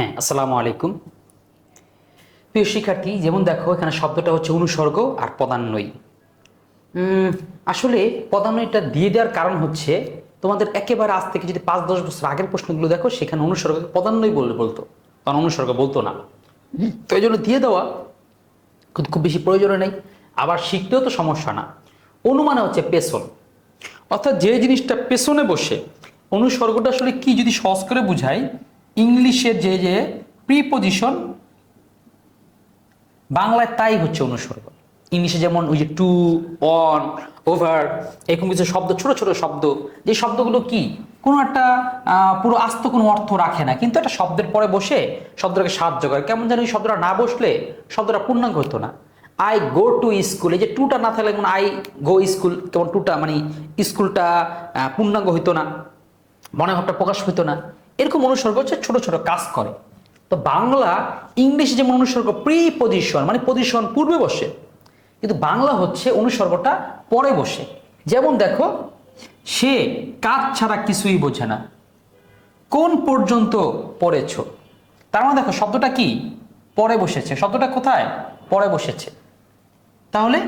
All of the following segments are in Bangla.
হ্যাঁ আসসালামু আলাইকুম। প্রিয় শিক্ষার্থী, যেমন দেখো, এখানে শব্দটা হচ্ছে অনুসর্গ আর পদান্বয়ী। আসলে পদান্বয়ীটা দিয়ে দেওয়ার কারণ হচ্ছে তোমাদের একেবারে আজ থেকে যদি পাঁচ, দশ বছর আগের প্রশ্নগুলো দেখো, সেখানে অনুসর্গকে পদান্বয়ী বলে বলতো। তখন অনুসর্গ বলতো না। তো এই জন্য দিয়ে দেওয়া কিন্তু খুব বেশি প্রয়োজন নেই। আবার শিখতেও তো সমস্যা না। অনুমানে হচ্ছে পেছন। অর্থাৎ যে জিনিসটা পেছনে বসে, অনুসর্গটা আসলে কি যদি সহজ করে বুঝাই ইংলিশের যে যে প্রিপোজিশন বাংলায় তাই হচ্ছে অনুসর্গ ইংলিশে যেমন ওই যে টু অন ওভার এরকম কিছু শব্দ, ছোট ছোট শব্দ। যে শব্দগুলো কি? কোনো একটা পুরো আস্ত কোনো অর্থ রাখে না। কিন্তু একটা শব্দের পরে বসে শব্দটাকে সাহায্য করে। কেমন যেন ওই শব্দটা না বসলে শব্দটা পূর্ণাঙ্গ হতো না। আই গো টু স্কুল এই যে টুটা না থাকলে যেমন আই গো স্কুল কেমন টুটা মানে স্কুলটা পূর্ণাঙ্গ হইতো না। মনে ভাবটা প্রকাশ হইতো না। এরকম অনুসর্গ হচ্ছে ছোট ছোট কাজ করে। তো বাংলা ইংলিশে যেমন অনুসর্গ প্রি পজিশন মানে পজিশন পূর্বে বসে, কিন্তু বাংলা হচ্ছে অনুসর্গটা পরে বসে। যেমন দেখো, সে কাজ ছাড়া কিছুই বোঝে না। কোন পর্যন্ত পড়েছ? তার মানে দেখো, শব্দটা কি? পরে বসেছে। শব্দটা কোথায়? পরে বসেছে। তাহলে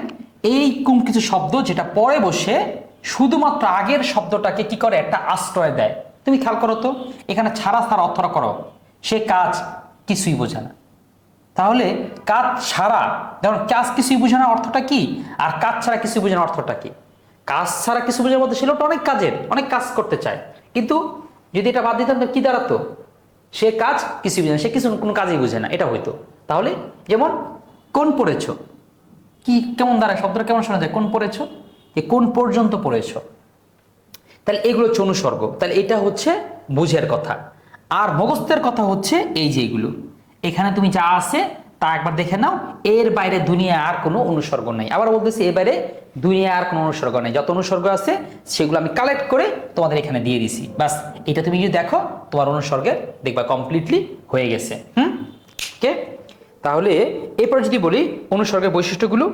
এই কোন কিছু শব্দ যেটা পরে বসে, শুধুমাত্র আগের শব্দটাকে কি করে? একটা আশ্রয় দেয়। তুমি খেয়াল করো তো, এখানে ছাড়া ছাড়া অর্থটা করো। সে কাজ কিছুই বোঝে না। তাহলে কাজ ছাড়া যেমন কাজ কিছুই বোঝে না অর্থটা কি, আর কাজ ছাড়া কিছু বোঝে না অর্থটা কি? কাজ ছাড়া কিছু বোঝার মধ্যে ছিল অনেক কাজের, অনেক কাজ করতে চায়। কিন্তু যদি এটা বাদ দিতাম তো কি দাঁড়াতো? সে কাজ কিছু বোঝে না, সে কিছু কোনো কাজই বোঝে না, এটা হইতো। তাহলে যেমন, কোন পড়েছ? কি, কেমন দাঁড়ায়? শব্দটা কেমন শোনা যায়? কোন পড়েছো? যে কোন পর্যন্ত পড়েছো? তাহলে এগুলো হচ্ছে অনুসর্গ। তাহলে এটা হচ্ছে বুঝের কথা। আর মগস্তের কথা হচ্ছে এই যে এগুলো। এখানে তুমি যা আছে তা একবার দেখে নাও। এর বাইরে দুনিয়া আর কোনো অনুসর্গ নেই। আবার বলতেছি, এর বাইরে দুনিয়া আর কোনো অনুসর্গ নেই। যত অনুসর্গ আছে, সেগুলো আমি কালেক্ট করে তোমাদের এখানে দিয়ে দিছি। বাস এটা তুমি যদি দেখো, তোমার অনুসর্গের দেখবা কমপ্লিটলি হয়ে গেছে। হুম? কে তাহলে এরপর যদি বলি, অনুসর্গের বৈশিষ্ট্যগুলো।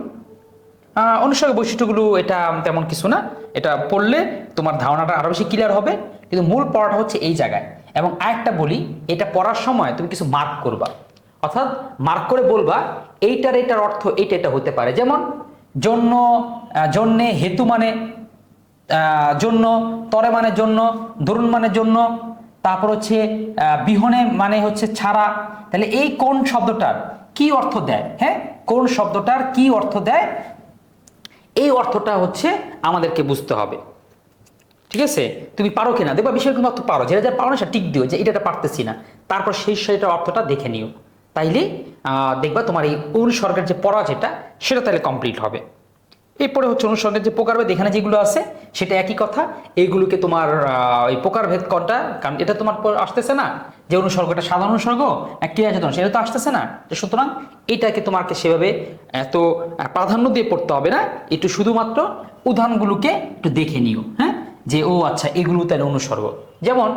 আহ, অনুসর্গ বৈশিষ্ট্যগুলো এটা তেমন কিছু না। এটা পড়লে তোমার ধারণাটা আরও বেশি ক্লিয়ার হবে। কিন্তু মূল পড়াটা হচ্ছে এই জায়গায়। এবং আরেকটা বলি এটা পড়ার সময় তুমি কিছু মার্ক করবা। অর্থাৎ মার্ক করে বলবা এইটার এটার অর্থ এইটা এটা হতে পারে। যেমন জন্য জন্যে হেতু মানে জন্য তরে মানে জন্য ধরুন মানে জন্য তারপর হচ্ছে বিহনে মানে হচ্ছে ছাড়া। তাহলে এই কোন শব্দটার কি অর্থ দেয়? হ্যাঁ কোন শব্দটার কি অর্থ দেয়? এই অর্থটা হচ্ছে আমাদেরকে বুঝতে হবে। ঠিক আছে? তুমি পারো কিনা? দেখবা বিষয় কিন্তু অর্থ পারো। যেটা যা পারো না সেটা টিক দিও যে এটা পারতেছি না। তারপর সেই সেটা অর্থটা দেখে নিও। তাইলে দেখবা তোমার এই অনুসর্গের যে পড়া যেটা সেটা তাহলে কমপ্লিট হবে। এরপরে হচ্ছে অনুসর্গের যে প্রকারভেদ এখানে যেগুলো আছে, সেটা একই কথা। এইগুলোকে তোমার এই প্রকারভেদ কোনটা? কারণ এটা তোমার আসতেছে না, যে অনুসর্গটা সাধারণ অনুসর্গ না ক্রিয়াচেতন সেটা তো আসতেছে না। সুতরাং এটাকে তোমাকে সেভাবে এত প্রাধান্য দিয়ে পড়তে হবে না। একটু শুধুমাত্র উদাহরণগুলোকে একটু দেখে নিও হ্যাঁ? যে, ও আচ্ছা এগুলো তাহলে অনুসর্গ। যেমন,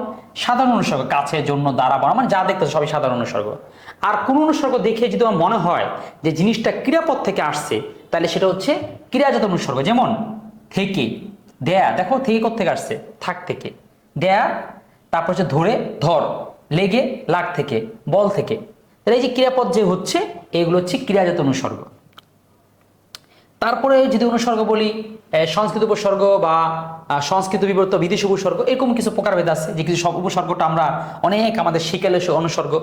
সাধারণ অনুসর্গ, কাছে, জন্য বড় মানে যা দেখতে সবই সাধারণ অনুসর্গ। আর কোন অনুসর্গ দেখে যদি আমার মনে হয় যে জিনিসটা ক্রিয়াপদ থেকে আসছে তাহলে সেটা হচ্ছে ক্রিয়াজাত অনুসর্গ যেমন, থেকে, দেয়া, দেখো থেকে থেকে আসছে? থাক থেকে। দেয়া, তারপর হচ্ছে ধরে, ধর, লেগে, লাগ থেকে, বল থেকে। তাহলে এই যে ক্রিয়াপদ যে হচ্ছে, এগুলো হচ্ছে ক্রিয়াজাত অনুসর্গ তারপরে যদি অনুসর্গ বলি সংস্কৃত উপসর্গ বা সংস্কৃত বিবর্ত বিদেশি উপসর্গ, এরকম কিছু প্রকারভেদ আছে, যে কিছু সব উপসর্গটা আমরা অনেক আমাদের শিকালে অনুসর্গ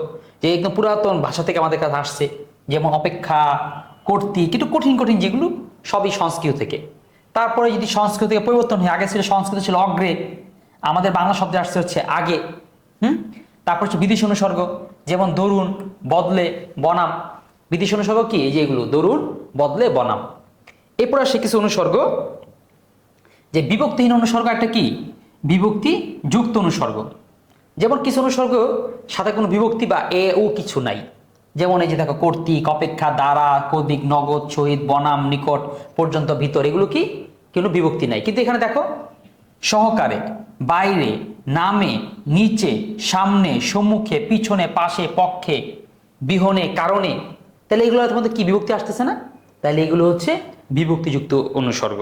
যে একদম পুরাতন ভাষা থেকে আমাদের কাছে আসছে, যেমন অপেক্ষা কর্তৃক একটু কঠিন কঠিন যেগুলো সবই সংস্কৃত থেকে। তারপরে যদি সংস্কৃত থেকে পরিবর্তন হয়, আগে ছিল সংস্কৃত ছিল অগ্রে। আমাদের বাংলা শব্দে আসছে হচ্ছে আগে, হুম? তারপর হচ্ছে বিদেশি অনুসর্গ, যেমন দরুন, বদলে, বনাম। বিদেশি অনুসর্গ কি? এই যে এগুলো, দরুন, বদলে, বনাম। এরপর আসে কিছু অনুসর্গ, যে বিভক্তিহীন অনুসর্গ একটা কি? বিভক্তি যুক্ত অনুসর্গ। যেমন কিছু অনুসর্গ সাথে কোনো বিভক্তি বা এ, ও কিছু নাই। যেমন এই যে দেখো, কর্তৃক, অপেক্ষা, দ্বারা কদিক নগদ শহীদ বনাম, নিকট, পর্যন্ত, ভিতর, এগুলো কি? কোনো বিভক্তি নাই। কিন্তু এখানে দেখো, সহকারে, বাইরে, নামে, নিচে, সামনে, সম্মুখে, পিছনে, পাশে, পক্ষে, বিহনে, কারণে, তাহলে এগুলো তোমাদের কি বিভক্তি আসতেছে না? তাহলে এগুলো হচ্ছে বিভক্তিযুক্ত অনুসর্গ।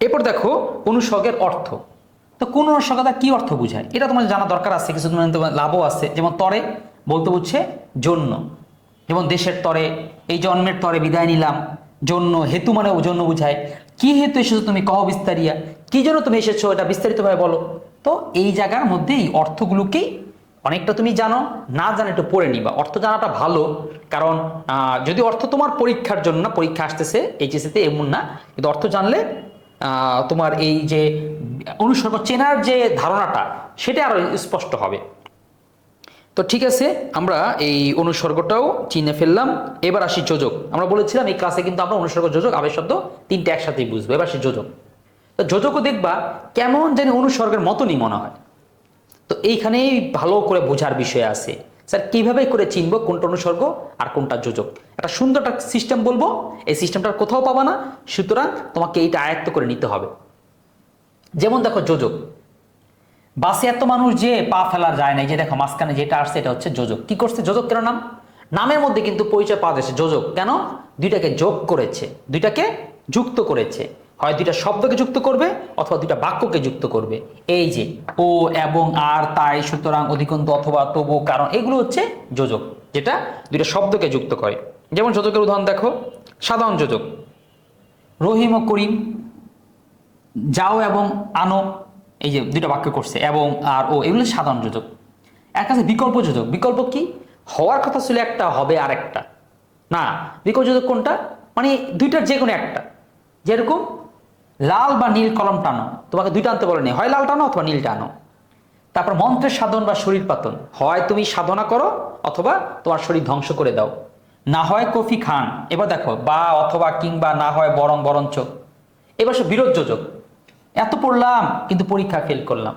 এরপর দেখো, অনুসর্গের অর্থ। তো কোন অনুস্বর্গতা কি অর্থ বোঝায়? এটা তোমার জানা দরকার আছে, কিছু লাভও আছে। যেমন তরে বলতে বুঝছে জন্য। যেমন দেশের তরে, এই জন্মের তরে বিদায় নিলাম, জন্য, হেতু মানে জন্য বুঝায়। কি হেতু এসেছ তুমি? কহ বিস্তারিয়া। কি জন্য তুমি এসেছ? এটা বিস্তারিতভাবে বলো। তো এই জায়গার মধ্যে এই অর্থগুলোকেই অনেকটা তুমি জানো, না জানো একটু পড়ে নিবা। অর্থ জানাটা ভালো, কারণ যদি অর্থ তোমার পরীক্ষার জন্য না, পরীক্ষা আসতেছে এইচএসিতে এমন না, কিন্তু অর্থ জানলে তোমার এই যে, অনুসর্গ চেনার যে ধারণাটা, সেটা আরও স্পষ্ট হবে। তো ঠিক আছে, আমরা এই অনুসর্গটাও চিনে ফেললাম। এবার আসি যোজক। আমরা বলেছিলাম এই ক্লাসে কিন্তু আমরা অনুসর্গ যোজক, আবেশ শব্দ তিনটে একসাথেই বুঝব। এবার আসি যোজক। তো যোজকও দেখবা কেমন যেন অনুসর্গের মতনই মনে হয়। তো এইখানেই ভালো করে বোঝার বিষয় আছে। স্যার, কীভাবে করে চিনবো কোনটা অনুসর্গ আর কোনটা যোজক? একটা সুন্দর একটা সিস্টেম বলব। এই সিস্টেমটা কোথাও পাবা না। সুতরাং তোমাকে এইটা আয়ত্ত করে নিতে হবে। যেমন দেখো যোজক। বাসে এত মানুষ যে পা ফেলা যায় না যে দেখো মাঝখানে যেটা আসছে, এটা হচ্ছে যোজক। কি করছে যোজক কেন নাম? নামের মধ্যে কিন্তু পরিচয় পাওয়া যাচ্ছে, যোজক। কেন? দুইটাকে যোগ করেছে, দুইটাকে যুক্ত করেছে। হয় দুইটা শব্দকে যুক্ত করবে, অথবা দুইটা বাক্যকে যুক্ত করবে। এই যে ও এবং আর, তাই, সুতরাং, অধিকন্ত, অথবা, তবু, কারণ, এগুলো হচ্ছে যোজক, যেটা দুইটা শব্দকে যুক্ত করে। যেমন যোজকের উদাহরণ দেখো, সাধারণ যোজক। রহিম ও করিম, যাও এবং আনো। এই যে দুইটা বাক্য করছে, এবং, আর, ও, এগুলো সাধারণ যোজক। এক আছে বিকল্প যোজক। বিকল্প কি? হওয়ার কথা ছিল একটা, হবে আর একটা না, বিকল্প যোজক কোনটা? মানে দুইটার যে কোনো একটা। যেরকম লাল বা নীল কলম টানো। তোমাকে দুইটা আনতে বলেনি। হয় লাল টানো অথবা নীল টানো। তারপর মন্ত্রের সাধন বা শরীর পাতন। হয় তুমি সাধনা করো অথবা তোমার শরীর ধ্বংস করে দাও। না হয় কফি খান। এবার দেখো, বা অথবা কিংবা না হয় বরং বরঞ্চ। এবার সে বিরোধ যোজক। এত পড়লাম, কিন্তু পরীক্ষা ফেল করলাম।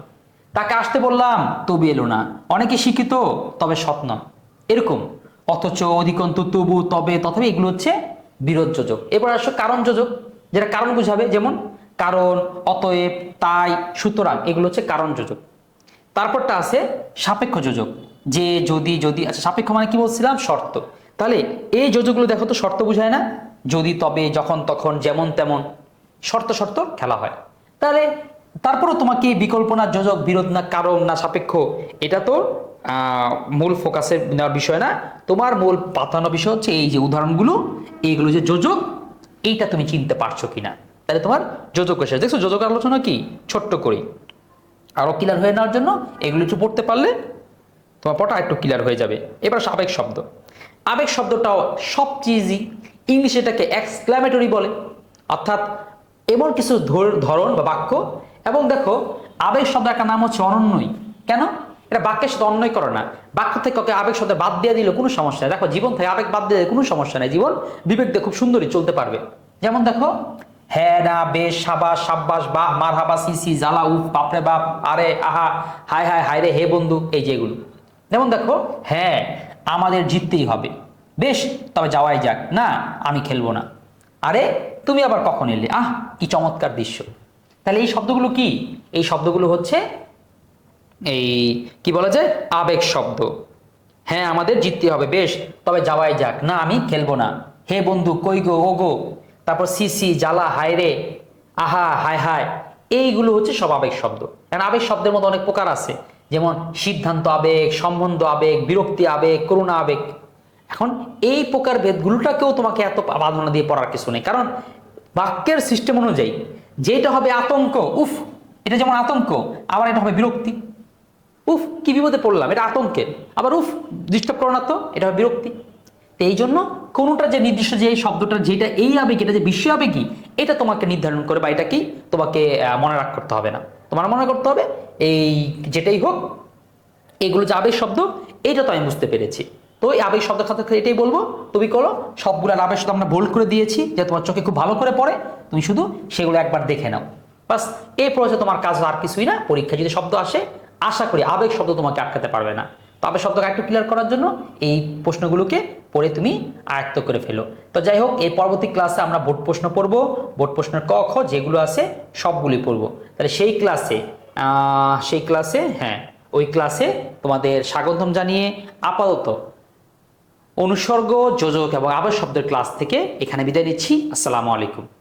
তাকে আসতে বললাম, তবু এলো না। অনেকে শিক্ষিত, তবে নয় এরকম। অথচ অধিকন্ত তবু তবে তথাপি এগুলো হচ্ছে বিরোধ যোজক। এবার আসো কারণ যোজক, যেটা কারণ বুঝাবে, যেমন কারণ, অতএব, তাই, সুতরাং, এগুলো হচ্ছে কারণ যোজক। তারপরটা আছে সাপেক্ষ যোজক। যে, যদি যদি আচ্ছা সাপেক্ষ মানে কি বলছিলাম? শর্ত। তাহলে এই যোজকগুলো দেখো তো শর্ত বুঝায় না? যদি, তবে, যখন, তখন, যেমন, তেমন। শর্ত শর্ত, খেলা হয়। তাহলে তারপরও তোমাকে বিকল্প না যোজক বিরোধ না কারণ না সাপেক্ষ, এটা তো মূল ফোকাসের নেওয়ার বিষয় না। তোমার মূল পাতানো বিষয় হচ্ছে এই যে উদাহরণগুলো, এইগুলো যে যোজক, এইটা তুমি চিনতে পারছ কিনা। তাহলে তোমার যোজক এসে, দেখছ যোজক আলোচনা কি? ছোট্ট করি। আরও ক্লিয়ার হয়ে নেওয়ার জন্য এগুলো একটু পড়তে পারলে তোমার পটা একটু ক্লিয়ার হয়ে যাবে। এবার সাবেক শব্দ। আবেগ শব্দটাও সবচেয়ে ইজি ইংলিশে এটাকে এক্সক্লামেটরি বলে। অর্থাৎ এমন কিছু ধর- ধরন বা বাক্য, এবং দেখো, আবেগ শব্দ একটা নাম হচ্ছে অনন্যই। কেন? এটা বাক্যের সাথে অন্যয় করে না। বাক্য থেকে ওকে আবেগ শব্দ বাদ দিয়ে দিলে কোনো সমস্যা নেই। দেখো, জীবন থেকে আবেগ বাদ দিয়ে কোনো সমস্যা নেই। জীবন বিবেক দিয়ে খুব সুন্দরই চলতে পারবে। যেমন দেখো হ্যাঁ না বেশ সাবাস, সাব্বাস, বা মার হাবা সিসি, জ্বালা, উফ, বাপরে বাপ, আরে, আহা, হায় হায় হায় রে, হে বন্ধু, এই যে এগুলো। যেমন দেখো হ্যাঁ আমাদের জিততেই হবে। বেশ, তবে যাওয়াই যাক। না, আমি খেলব না। আরে, তুমি আবার কখন এলে? আহ, কি চমৎকার দৃশ্য। তাহলে এই শব্দগুলো কি? এই শব্দগুলো হচ্ছে এই, কি বলা যায়? আবেগ শব্দ। হ্যাঁ আমাদের জিততে হবে, বেশ। তবে যাওয়াই যাক। না, আমি খেলব না। হে বন্ধু, কই গো? ও গো। তারপর সিসি জ্বালা, হায় রে। আহা, হায় হায়। এইগুলো হচ্ছে সব আবেগ শব্দ। কারণ আবেগ শব্দের মধ্যে অনেক প্রকার আছে। যেমন সিদ্ধান্ত আবেগ, সম্বন্ধ আবেগ, বিরক্তি আবেগ, করুণা আবেগ। এখন এই প্রকার ভেদগুলোটাকেও তোমাকে এত বাঁধনা দিয়ে পড়ার কিছু নেই। কারণ বাক্যের সিস্টেম অনুযায়ী যেটা হবে আতঙ্ক, উফ, এটা যেমন আতঙ্ক, আবার এটা হবে বিরক্তি। উফ, কি বিপদে পড়লাম, এটা আতঙ্কের। আবার উফ ডিস্টার্ব করো তো, এটা হবে বিরক্তি। তো এই জন্য কোনোটা যে নির্দিষ্ট যে এই শব্দটা যেটা এই আবেগ, এটা যে বিশ্ব আবেগই, এটা তোমাকে নির্ধারণ করে বা এটা কি তোমাকে মনে রাখ করতে হবে না। তোমার মনে করতে হবে, এই যেটাই হোক, এগুলো যে আবেগ শব্দ এটা তো আমি বুঝতে পেরেছি। তো এই আবেগ শব্দ খাতে এটাই বলব, তুমি করো, সবগুলো আবেগ শব্দ আমরা বোল্ড করে দিয়েছি যে তোমার চোখে খুব ভালো করে পড়ে, তুমি শুধু সেগুলো একবার দেখে নাও। বাস এই প্রয়োজন তোমার কাজ আর কিছুই না পরীক্ষা যদি শব্দ আসে, আশা করি আবেগ শব্দ তোমাকে আটকাতে পারবে না। তো আবেগ শব্দকে একটু ক্লিয়ার করার জন্য এই প্রশ্নগুলোকে পড়ে তুমি আয়ত্ত করে ফেলো। তো যাই হোক এই পরবর্তী ক্লাসে আমরা বোর্ড প্রশ্ন পড়ব। বোর্ড প্রশ্নের ক, খ যেগুলো আছে সবগুলি পড়ব। তাহলে সেই ক্লাসে সেই ক্লাসে হ্যাঁ ওই ক্লাসে তোমাদের স্বাগতম জানিয়ে আপাতত অনুসর্গ যোজক এবং আবার শব্দের ক্লাস থেকে এখানে বিদায় নিচ্ছি। আসসালামু আলাইকুম।